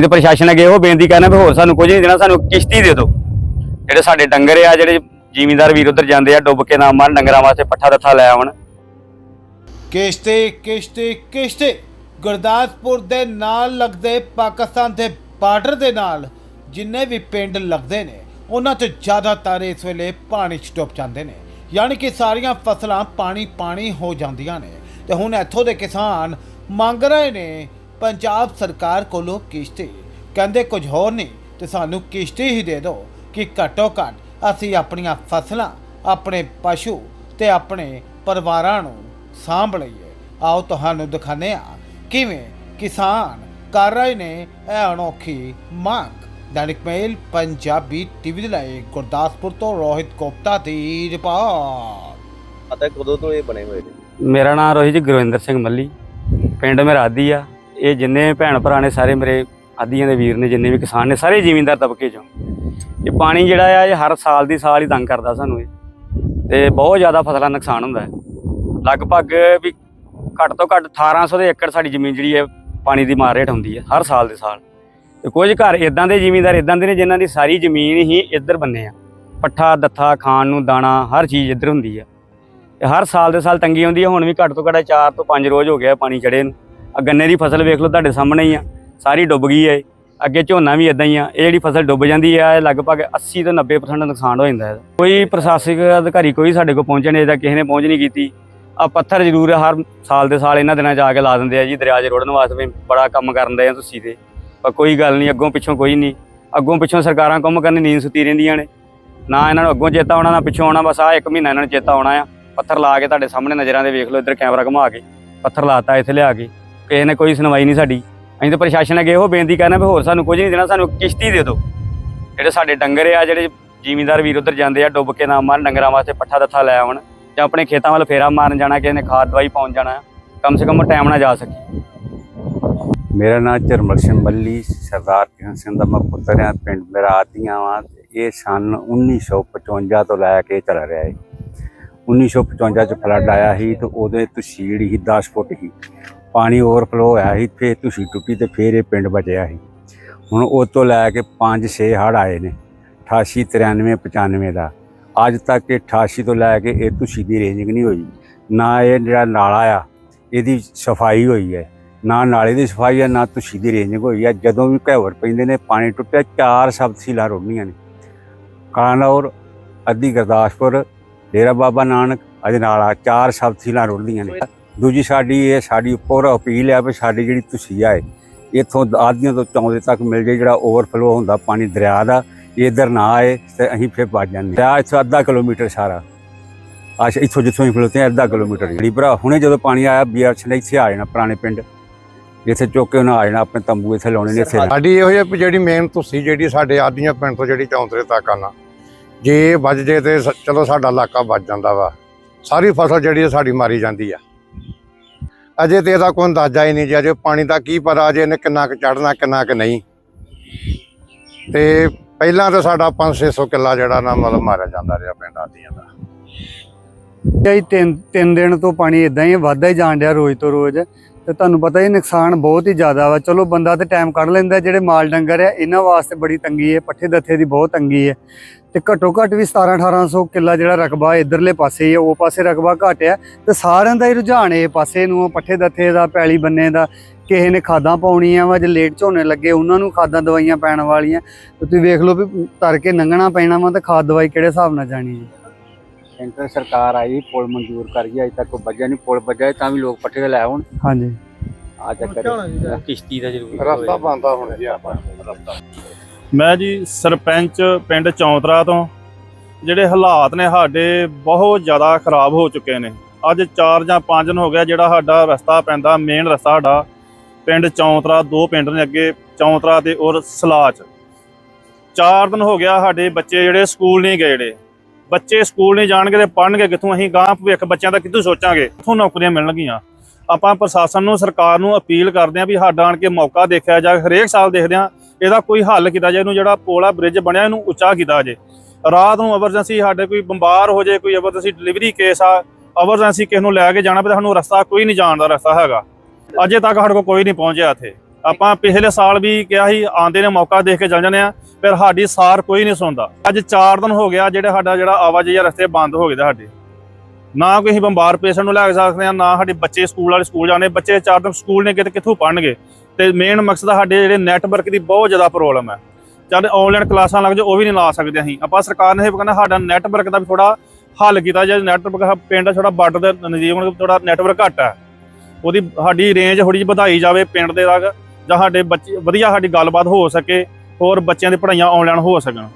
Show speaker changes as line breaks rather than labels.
ਅਸੀਂ ਤਾਂ ਪ੍ਰਸ਼ਾਸਨ ਅੱਗੇ ਇਹੋ ਬੇਨਤੀ ਕਰਨਾ ਵੀ ਹੋਰ ਸਾਨੂੰ ਕੁਝ ਨਹੀਂ ਦੇਣਾ, ਸਾਨੂੰ ਕਿਸ਼ਤੀ ਦੇ ਦਿਓ। ਜਿਹੜੇ ਸਾਡੇ ਡੰਗਰ ਆ, ਜਿਹੜੇ ਜ਼ਿਮੀਂਦਾਰ ਵੀਰ ਉਧਰ ਜਾਂਦੇ ਆ, ਡੁੱਬ ਕੇ ਨਾ ਮਰਨ, ਡੰਗਰਾਂ ਵਾਸਤੇ ਪੱਠਾ ਦੱਥਾ ਲੈ ਆਉਣ।
ਕਿਸ਼ਤੀ ਕਿਸ਼ਤੀ ਕਿਸ਼ਤੀ। ਗੁਰਦਾਸਪੁਰ ਦੇ ਨਾਲ ਲੱਗਦੇ ਪਾਕਿਸਤਾਨ ਦੇ ਬਾਰਡਰ ਦੇ ਨਾਲ ਜਿੰਨੇ ਵੀ ਪਿੰਡ ਲੱਗਦੇ ਨੇ, ਉਹਨਾਂ 'ਚ ਜ਼ਿਆਦਾਤਰ ਇਸ ਵੇਲੇ ਪਾਣੀ 'ਚ ਡੁੱਬ ਜਾਂਦੇ ਨੇ। ਯਾਨੀ ਕਿ ਸਾਰੀਆਂ ਫਸਲਾਂ ਪਾਣੀ ਪਾਣੀ ਹੋ ਜਾਂਦੀਆਂ ਨੇ। ਤੇ ਹੁਣ ਇੱਥੋਂ ਦੇ ਕਿਸਾਨ ਮੰਗ ਰਹੇ ਨੇ ਪੰਜਾਬ ਸਰਕਾਰ ਕੋਲੋਂ ਕਿਸ਼ਤੀ। ਕਹਿੰਦੇ ਕੁਝ ਹੋਰ ਨਹੀਂ ਤੇ ਸਾਨੂੰ ਕਿਸ਼ਤੀ ਹੀ ਦੇ ਦਿਓ ਕਿ ਘੱਟੋ ਘੱਟ ਅਸੀਂ ਆਪਣੀਆਂ ਫਸਲਾਂ ਆਪਣੇ ਪਸ਼ੂ ਤੇ ਆਪਣੇ ਪਰਿਵਾਰਾਂ ਨੂੰ ਸਾਂਭ ਲਈਏ। ਆਓ ਤੁਹਾਨੂੰ ਦਿਖਾਉਂਦੇ ਆ ਕਿਵੇਂ ਕਿਸਾਨ ਕਰ ਰਹੇ ਨੇ ਇਹ ਅਨੋਖੀ ਮੰਗ। ਦੈਨਿਕ ਮੇਲ ਪੰਜਾਬੀ ਟੀਵੀ ਦੇ ਲਈ ਗੁਰਦਾਸਪੁਰ ਤੋਂ ਰੋਹਿਤ ਕੋਪਤਾ ਦੀ ਰਿਪੋਰਟ।
ਪਤਾ ਕਦੋਂ ਤੋਂ ਇਹ ਬਣੇ ਹੋਏ ਨੇ?
ਮੇਰਾ ਨਾਮ ਰੋਹਿਤ ਜੀ ਗੁਰਵਿੰਦਰ ਸਿੰਘ ਮੱਲੀ। ਪਿੰਡ ਮੇਰਾ ਆਦੀ ਆ। ਇਹ ਜਿੰਨੇ ਭੈਣ ਭਰਾ ਨੇ ਸਾਰੇ ਮੇਰੇ ਆਦੀਆਂ ਦੇ ਵੀਰ ਨੇ, ਜਿੰਨੇ ਵੀ ਕਿਸਾਨ ਨੇ, ਸਾਰੇ ਜ਼ਿਮੀਂਦਾਰ ਤਬਕੇ ਚੋਂ। ਇਹ ਪਾਣੀ ਜਿਹੜਾ ਆ, ਇਹ ਹਰ ਸਾਲ ਦੀ ਸਾਲ ਹੀ ਤੰਗ ਕਰਦਾ ਸਾਨੂੰ ਇਹ। ਤੇ ਬਹੁਤ ਜ਼ਿਆਦਾ ਫਸਲਾਂ ਦਾ ਨੁਕਸਾਨ ਹੁੰਦਾ ਹੈ। ਲਗਭਗ ਵੀ ਘੱਟ ਤੋਂ ਘੱਟ 1800 ਦੇ ਏਕੜ ਸਾਡੀ ਜ਼ਮੀਨ ਜਿਹੜੀ ਹੈ, ਪਾਣੀ ਦੀ ਮਾਰ ਰੇਟ ਹੁੰਦੀ ਹੈ, ਹਰ ਸਾਲ ਦੇ ਸਾਲ। ਤੇ ਕੁਝ ਘਰ ਇਦਾਂ ਦੇ ਜ਼ਿਮੀਂਦਾਰ ਇਦਾਂ ਦੇ ਨੇ ਜਿਨ੍ਹਾਂ ਦੀ ਸਾਰੀ ਜ਼ਮੀਨ ਹੀ ਇੱਧਰ ਬੰਨੇ ਆ। ਪੱਠਾ, ਦੱਥਾ, ਖਾਣ ਨੂੰ ਦਾਣਾ, ਹਰ ਚੀਜ਼ ਇੱਧਰ ਹੁੰਦੀ ਆ। ਤੇ ਹਰ ਸਾਲ ਦੇ ਸਾਲ ਤੰਗੀ ਹੁੰਦੀ ਹੈ ਹੁਣ ਵੀ ਘੱਟ ਤੋਂ ਘੱਟ 4 ਤੋਂ 5 ਰੋਜ਼ ਹੋ ਗਿਆ ਪਾਣੀ ਚੜੇ ਨੂੰ। ਆ ਗੰਨੇ ਦੀ ਫਸਲ ਵੇਖ ਲਓ, ਤੁਹਾਡੇ ਸਾਹਮਣੇ ਹੀ ਆ। ਸਾਰੀ ਡੁੱਬ ਗਈ ਹੈ। ਅੱਗੇ ਝੋਨਾ ਵੀ ਇਦਾਂ ਹੀ ਆ। ਇਹ ਜਿਹੜੀ ਫਸਲ ਡੁੱਬ ਜਾਂਦੀ ਆ, ਇਹ ਲਗਭਗ 80 ਤੋਂ 90% ਨੁਕਸਾਨ ਹੋ ਜਾਂਦਾ ਹੈ ਕੋਈ ਪ੍ਰਸ਼ਾਸਨਿਕ ਅਧਿਕਾਰੀ ਕੋਈ ਸਾਡੇ ਕੋਲ ਪਹੁੰਚਣ ਨਹੀਂ ਦਾ ਕਿਸੇ ਨੇ ਪਹੁੰਚ ਨਹੀਂ ਕੀਤੀ। ਆ ਪੱਥਰ ਜ਼ਰੂਰ ਹਰ ਸਾਲ ਦੇ ਸਾਲ ਇਹਨਾਂ ਦਿਨਾਂ 'ਚ ਆ ਕੇ ਲਾ ਦਿੰਦੇ ਆ ਜੀ, ਦਰਿਆ 'ਚ ਰੋੜਨ ਵਾਸਤੇ ਬੜਾ ਕੰਮ ਕਰਨ ਦੇ ਆ ਤੁਸੀਂ ਤੇ। ਪਰ ਕੋਈ ਗੱਲ ਨਹੀਂ, ਅੱਗੋਂ ਪਿੱਛੋਂ ਕੋਈ ਨਹੀਂ। ਅੱਗੋਂ ਪਿੱਛੋਂ ਸਰਕਾਰਾਂ ਕੰਮ ਕਰਨੀ, ਨੀਂਦ ਸੁੱਤੀ ਰਹਿੰਦੀਆਂ ਨੇ। ਨਾ ਇਹਨਾਂ ਨੂੰ ਅੱਗੋਂ ਚੇਤਾ ਆਉਣਾ, ਨਾ ਪਿੱਛੋਂ ਆਉਣਾ, ਬਸ ਆ ਇੱਕ ਮਹੀਨਾ ਇਹਨਾਂ ਨੂੰ ਚੇਤਾ ਆਉਣਾ ਆ। ਪੱਥਰ ਲਾ ਕੇ ਤੁਹਾਡੇ ਸਾਹਮਣੇ ਨਜ਼ਰਾਂ ਦੇ ਵੇਖ ਲਓ, ਇੱਧਰ ਕੈਮਰਾ ਘੁਮਾ ਕੇ। ਪੱਥਰ ਲਾਤਾ, ਇੱਥੇ ਲਿਆ ਕੇ। ਕਿਸੇ ਨੇ ਕੋਈ ਸੁਣਵਾਈ ਨਹੀਂ ਸਾਡੀ। ਅਸੀਂ ਤਾਂ ਪ੍ਰਸ਼ਾਸਨ ਅੱਗੇ ਇਹੋ ਬੇਨਤੀ ਕਰਨਾ ਵੀ ਹੋਰ ਸਾਨੂੰ ਕੁਝ ਨਹੀਂ ਦੇਣਾ, ਸਾਨੂੰ ਕਿਸ਼ਤੀ ਦੇ ਦਿਓ। ਜਿਹੜੇ ਸਾਡੇ ਡੰਗਰ ਆ, ਜਿਹੜੇ ਜ਼ਿਮੀਂਦਾਰ ਵੀਰ ਉਧਰ ਜਾਂਦੇ ਆ, ਡੁੱਬ ਕੇ ਨਾ ਮਰਨ, ਡੰਗਰਾਂ ਵਾਸਤੇ ਪੱਠਾ ਦੱਥਾ ਲੈ ਆਉਣ ਜਾਂ ਆਪਣੇ ਖੇਤਾਂ ਵੱਲ ਫੇਰਾ ਮਾਰਨ ਜਾਣਾ, ਕਿਸੇ ਨੇ ਖਾਦ ਦਵਾਈ ਪਾਉਣ ਜਾਣਾ, ਕਮ ਸੇ ਕਮ ਟਾਈਮ ਨਾਲ ਜਾ ਸਕੇ।
ਮੇਰਾ ਨਾਮ ਚਰਮਲ ਸਿੰਘ ਬੱਲੀ ਸਰਦਾਰ ਕਿਸ਼ਨ ਸਿੰਘ ਦਾ ਮੈਂ ਪੁੱਤਰ ਹਾਂ, ਪਿੰਡ ਮੇਰਾ ਆਦੀਆਂ ਵਾਂ, ਤੇ ਇਹ ਸਨ 1955 ਤੋਂ ਲੈ ਕੇ ਚੱਲ ਰਿਹਾ ਹੈ 1955 ਚ ਫਲੱਡ ਆਇਆ ਸੀ ਤੇ ਉਹਦੇ ਤਸੀੜ ਹੀ 10 ਫੁੱਟ ਸੀ। ਪਾਣੀ ਓਵਰਫਲੋ ਹੋਇਆ ਸੀ, ਫੇਰ ਤੁਸੀਂ ਟੁੱਟੀ ਤੇ ਫੇਰ ਇਹ ਪਿੰਡ ਬਚਿਆ ਸੀ। ਹੁਣ ਉਹ ਤੋਂ ਲੈ ਕੇ 5-6 ਹੜ੍ਹ ਆਏ ਨੇ 88 93 95 ਦਾ। ਅੱਜ ਤੱਕ ਇਹ 88 ਤੋਂ ਲੈ ਕੇ ਇਹ ਤੁਸੀਂ ਦੀ ਰੇਂਜਿੰਗ ਨਹੀਂ ਹੋਈ। ਨਾ ਇਹ ਜਿਹੜਾ ਨਾਲਾ ਆ, ਇਹਦੀ ਸਫ਼ਾਈ ਹੋਈ ਹੈ। ਨਾ ਨਾਲੇ ਦੀ ਸਫ਼ਾਈ ਆ, ਨਾ ਤੁਸੀਂ ਦੀ ਰੇਂਜਿੰਗ ਹੋਈ ਆ। ਜਦੋਂ ਵੀ ਘੇਵਰ ਪੈਂਦੇ ਨੇ, ਪਾਣੀ ਟੁੱਟਿਆ, ਚਾਰ ਸਬਸੀਲਾ ਰੋੜਨੀਆਂ ਨੇ। ਕਾਨੌਰ, ਅੱਧੀ ਗੁਰਦਾਸਪੁਰ, ਡੇਰਾ ਬਾਬਾ ਨਾਨਕ, ਅਜੇ ਨਾਲਾ, ਚਾਰ ਸਬਸੀਲਾ ਰੋੜਨੀਆਂ ਨੇ। ਦੂਜੀ ਸਾਡੀ ਇਹ ਸਾਡੀ ਉੱਪਰ ਅਪੀਲ ਹੈ ਵੀ ਸਾਡੀ ਜਿਹੜੀ ਤੁਸੀਂ ਆਏ ਇੱਥੋਂ ਆਦੀਆਂ ਤੋਂ ਚੌਂਦੇ ਤੱਕ ਮਿਲ ਜੇ ਜਿਹੜਾ ਓਵਰਫਲੋ ਹੁੰਦਾ ਪਾਣੀ ਦਰਿਆ ਦਾ ਇਹ ਇੱਧਰ ਨਾ ਆਏ ਤੇ ਅਸੀਂ ਫਿਰ ਵੱਜ ਜਾਂਦੇ ਦਰਿਆ ਇੱਥੋਂ ਅੱਧਾ ਕਿਲੋਮੀਟਰ ਸਾਰਾ। ਅੱਛਾ ਇੱਥੋਂ ਜਿੱਥੋਂ ਹੀ ਖਲੋਤੇ ਅੱਧਾ ਕਿਲੋਮੀਟਰ ਜਿਹੜੀ ਭਰਾ, ਹੁਣੇ ਜਦੋਂ ਪਾਣੀ ਆਇਆ ਬੀਆਰਸ ਨੇ ਇੱਥੇ ਆ ਜਾਣਾ ਪੁਰਾਣੇ ਪਿੰਡ। ਇੱਥੇ ਚੁੱਕ ਕੇ ਉਹਨਾਂ ਆ ਜਾਣਾ, ਆਪਣੇ ਤੰਬੂ ਇੱਥੇ ਲਾਉਣੇ ਨੇ ਇੱਥੇ।
ਸਾਡੀ ਇਹੋ ਜਿਹੀ ਵੀ ਜਿਹੜੀ ਮੇਨ ਤੁਸੀਂ, ਜਿਹੜੀ ਸਾਡੇ ਆਦੀਆਂ ਪਿੰਡ ਤੋਂ ਜਿਹੜੀ ਚੌਂਤਰੇ ਤੱਕ ਆਣਾ ਜੇ ਵੱਜ ਜੇ ਤੇ ਸ- ਚਲੋ ਸਾਡਾ ਇਲਾਕਾ ਵੱਜ ਜਾਂਦਾ ਵਾ। ਸਾਰੀ ਫਸਲ ਜਿਹੜੀ ਆ ਸਾਡੀ ਮਾਰੀ ਜਾਂਦੀ ਆ। ਅਜੇ ਤੇ ਇਹਦਾ ਕੋਈ ਅੰਦਾਜ਼ਾ ਹੀ ਨਹੀਂ ਜੀ, ਅਜੇ ਪਾਣੀ ਦਾ ਕੀ ਪਤਾ, ਅਜੇ ਇਹਨੇ ਕਿੰਨਾ ਕੁ ਚੜਨਾ ਕਿੰਨਾ ਕੁ ਨਹੀਂ। ਤੇ ਪਹਿਲਾਂ ਤਾਂ ਸਾਡਾ 5-600 ਕਿੱਲਾ ਜਿਹੜਾ ਨਾ ਮਤਲਬ ਮਾਰਿਆ ਜਾਂਦਾ ਰਿਹਾ ਪਿੰਡ ਆਦੀਆਂ ਦਾ।
ਜੀ ਤਿੰਨ ਤਿੰਨ ਦਿਨ ਤੋਂ ਪਾਣੀ ਇਦਾਂ ਹੀ ਵੱਧਦਾ ਹੀ ਜਾਣ ਡਿਆ ਰੋਜ਼ ਤੋਂ ਰੋਜ਼। ਤੇ ਤੁਹਾਨੂੰ ਪਤਾ ਹੀ ਨੁਕਸਾਨ ਬਹੁਤ ਹੀ ਜ਼ਿਆਦਾ ਵਾ। ਚਲੋ ਬੰਦਾ ਤੇ ਟਾਈਮ ਕੱਢ ਲੈਂਦਾ, ਜਿਹੜੇ ਮਾਲ ਡੰਗਰ ਆ, ਇਹਨਾਂ ਵਾਸਤੇ ਬੜੀ ਤੰਗੀ ਹੈ ਪੱਠੇ ਦੱਥੇ ਦੀ ਬਹੁਤ ਤੰਗੀ ਹੈ। ਤੇ ਘੱਟੋ ਘੱਟ ਵੀ 17 1800 ਕਿੱਲਾ ਜਿਹੜਾ ਰਕਬਾ ਇਧਰਲੇ ਪਾਸੇ ਹੀ ਉਹ ਪਾਸੇ ਰਕਬਾ ਘੱਟ ਆ। ਤੇ ਸਾਰਿਆਂ ਦਾ ਹੀ ਰੁਝਾਨ ਇਹ ਪਾਸੇ ਨੂੰ ਪੱਠੇ ਦੱਥੇ ਦਾ ਪੈਲੀ ਬੰਨੇ ਦਾ ਕਿਸੇ ਨੇ ਖਾਦਾਂ ਪਾਉਣੀਆਂ ਵਾ ਜੇ ਲੇਟ ਝੋਨੇ ਲੱਗੇ ਉਹਨਾਂ ਨੂੰ ਖਾਦਾਂ ਦਵਾਈਆਂ ਪੈਣ ਵਾਲੀਆਂ। ਤੇ ਤੁਸੀਂ ਵੇਖ ਲਓ ਵੀ ਤਰ ਕੇ ਲੰਘਣਾ ਪੈਣਾ ਵਾ ਤੇ ਖਾਦ ਦਵਾਈ ਕਿਹੜੇ ਹਿਸਾਬ ਨਾਲ ਜਾਣੀ ਜੀ?
ਸੈਂਟਰ ਸਰਕਾਰ ਆਈ ਪੁਲ ਮਨਜ਼ੂਰ ਕਰ ਗਈ ਅਜੇ ਤੱਕ ਕੋਈ ਵੱਜਿਆ ਨਹੀਂ ਪੁਲ ਵੱਜਿਆ ਤਾਂ ਵੀ ਲੋਕ ਪੱਠੇ ਲੈ ਆਉਣ।
ਹਾਂਜੀ।
ਆ ਚੱਕਰ
ਕਿਸ਼ਤੀ ਦਾ ਜ਼ਰੂਰ
ਰਸਤਾ ਬੰਦਾ ਹੁਣ ਜੀ ਆਪਾਂ ਰਸਤਾ।
ਮੈਂ ਜੀ ਸਰਪੰਚ ਪਿੰਡ ਚੌਂਤਰਾ ਤੋਂ, ਜਿਹੜੇ ਹਾਲਾਤ ਨੇ ਸਾਡੇ ਬਹੁਤ ਜ਼ਿਆਦਾ ਖਰਾਬ ਹੋ ਚੁੱਕੇ ਨੇ। ਅੱਜ 4 ਜਾਂ 5 ਦਿਨ ਹੋ ਗਿਆ ਜਿਹੜਾ ਸਾਡਾ ਰਸਤਾ ਪੈਂਦਾ ਮੇਨ ਰਸਤਾ ਸਾਡਾ, ਪਿੰਡ ਚੌਂਤਰਾ, ਦੋ ਪਿੰਡ ਨੇ ਅੱਗੇ, ਚੌਂਤਰਾ ਤੇ ਔਰ ਸਲਾਚ 4 ਦਿਨ ਹੋ ਗਿਆ ਸਾਡੇ ਬੱਚੇ ਜਿਹੜੇ ਸਕੂਲ ਨਹੀਂ ਗਏ ਜਿਹੜੇ। ਬੱਚੇ ਸਕੂਲ ਨਹੀਂ ਜਾਣਗੇ ਤੇ ਪੜ੍ਹਨਗੇ ਕਿੱਥੋਂ? ਅਸੀਂ ਗਾਂ ਭਵਿੱਖ ਬੱਚਿਆਂ ਦਾ ਕਿੱਥੋਂ ਸੋਚਾਂਗੇ? ਕਿੱਥੋਂ ਨੌਕਰੀਆਂ ਮਿਲਣਗੀਆਂ? ਆਪਾਂ ਪ੍ਰਸ਼ਾਸਨ ਨੂੰ, ਸਰਕਾਰ ਨੂੰ ਅਪੀਲ ਕਰਦੇ ਆਂ ਵੀ ਸਾਡਾ ਆਣ ਕੇ ਮੌਕਾ ਦੇਖਿਆ ਜਾਵੇ, ਹਰੇਕ ਸਾਲ ਦੇਖਦੇ ਆਂ ਇਹਦਾ ਕੋਈ ਹੱਲ ਕੀਤਾ ਜਾਏ, ਇਹਨੂੰ ਜਿਹੜਾ ਪੋਲਾ ਬ੍ਰਿਜ ਬਣਿਆ, ਇਹਨੂੰ ਉੱਚਾ ਕੀਤਾ ਜੇ ਰਾਤ ਨੂੰ ਐਮਰਜੈਂਸੀ ਸਾਡੇ ਕੋਈ ਬਿਮਾਰ ਹੋ ਜਾਏ, ਕੋਈ ਐਮਰਜੈਂਸੀ ਡਿਲੀਵਰੀ ਕੇਸ ਆ ਐਮਰਜੈਂਸੀ ਕਿਸ ਨੂੰ ਲੈ ਕੇ ਜਾਣਾ ਪਏ ਸਾਨੂੰ ਰਸਤਾ ਕੋਈ ਨਹੀਂ ਜਾਣ ਦਾ ਰਸਤਾ ਹੈਗਾ। ਅਜੇ ਤੱਕ ਸਾਡੇ ਕੋਲ ਕੋਈ ਨਹੀਂ ਪਹੁੰਚਿਆ ਇੱਥੇ। ਆਪਾਂ ਪਿਛਲੇ ਸਾਲ ਵੀ ਕਿਹਾ ਸੀ ਆਂਦੇ ਨੇ ਮੌਕਾ ਦੇਖ ਕੇ ਚੱਲ ਜਾਂਦੇ ਆ ਪਰ ਸਾਡੀ ਸਾਰ ਕੋਈ ਨਹੀਂ ਸੁਣਦਾ। ਅੱਜ 4 ਦਿਨ ਹੋ ਗਿਆ, ਜਿਹੜਾ ਸਾਡਾ ਜਿਹੜਾ ਆਵਾਜਾਈ ਰਸਤੇ ਬੰਦ ਹੋ ਗਏ ਦੇ ਸਾਡੇ। ਨਾ ਕੋਈ ਅਸੀਂ ਬਿਮਾਰ ਪੇਸ਼ੈਂਟ ਨੂੰ ਲੈ ਕੇ ਸਕਦੇ ਆ ਨਾ ਸਾਡੇ ਬੱਚੇ ਸਕੂਲ ਵਾਲੇ ਸਕੂਲ ਜਾਣੇ ਬੱਚੇ ਚਾਰ ਦਿਨ ਸਕੂਲ ਨੇ ਕਿਤੇ ਕਿੱਥੋਂ ਪੜਨਗੇ ਤੇ ਮੇਨ ਮਕਸਦ ਸਾਡੇ ਜਿਹੜੇ ਨੈਟਵਰਕ ਦੀ ਬਹੁਤ ਜ਼ਿਆਦਾ ਪ੍ਰੋਬਲਮ ਹੈ। ਜਦ ਆਨਲਾਈਨ ਕਲਾਸਾਂ ਲੱਗ ਜਾ ਉਹ ਵੀ ਨਹੀਂ ਲਾ ਸਕਦੇ ਅਸੀਂ। ਆਪਾਂ ਸਰਕਾਰ ਨੇ ਇਹ ਕਹਿੰਦਾ ਸਾਡਾ ਨੈਟਵਰਕ ਦਾ ਵੀ ਥੋੜਾ ਹੱਲ ਕੀਤਾ ਜਾਏ ਨੈਟਵਰਕ ਪਿੰਡ ਥੋੜਾ ਬਾਰਡਰ ਦੇ ਨਜ਼ਦੀਕ ਹੁਣ ਥੋੜਾ ਨੈਟਵਰਕ ਘੱਟ ਹੈ। ਉਹਦੀ ਸਾਡੀ ਰੇਂਜ ਥੋੜੀ ਜਿਹੀ ਵਧਾਈ ਜਾਵੇ ਪਿੰਡ ਦੇ ਤੱਕ ਜਾਂ ਸਾਡੇ ਬੱਚੇ, ਵਧੀਆ ਸਾਡੀ ਗੱਲਬਾਤ ਹੋ ਸਕੇ, ਹੋਰ ਬੱਚਿਆਂ ਦੀ ਪੜ੍ਹਾਈਆਂ ਆਨਲਾਈਨ ਹੋ ਸਕਣ।